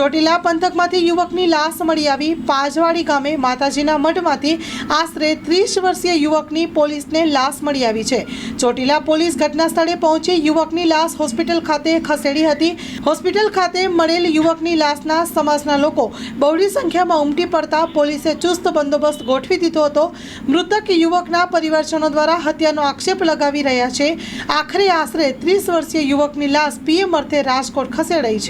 ચોટીલા પંથકમાંથી યુવકની લાશ મળી આવી. પાજવાડી ગામે માતાજીના મઠમાંથી આશરે ત્રીસ વર્ષીય યુવકની પોલીસને લાશ મળી આવી છે. ચોટીલા પોલીસ ઘટના સ્થળે પહોંચી યુવકની લાશ હોસ્પિટલ ખાતે ખસેડી હતી. હોસ્પિટલ ખાતે મળેલ યુવકની લાશના સમાજના લોકો બહોળી સંખ્યામાં ઉમટી પડતા પોલીસે ચુસ્ત બંદોબસ્ત ગોઠવી દીધો હતો. મૃતક યુવકના પરિવારજનો દ્વારા હત્યાનો આક્ષેપ લગાવી રહ્યા છે. આખરે આશરે ત્રીસ વર્ષીય યુવકની લાશ પીએમ અર્થે રાજકોટ ખસેડાઈ છે.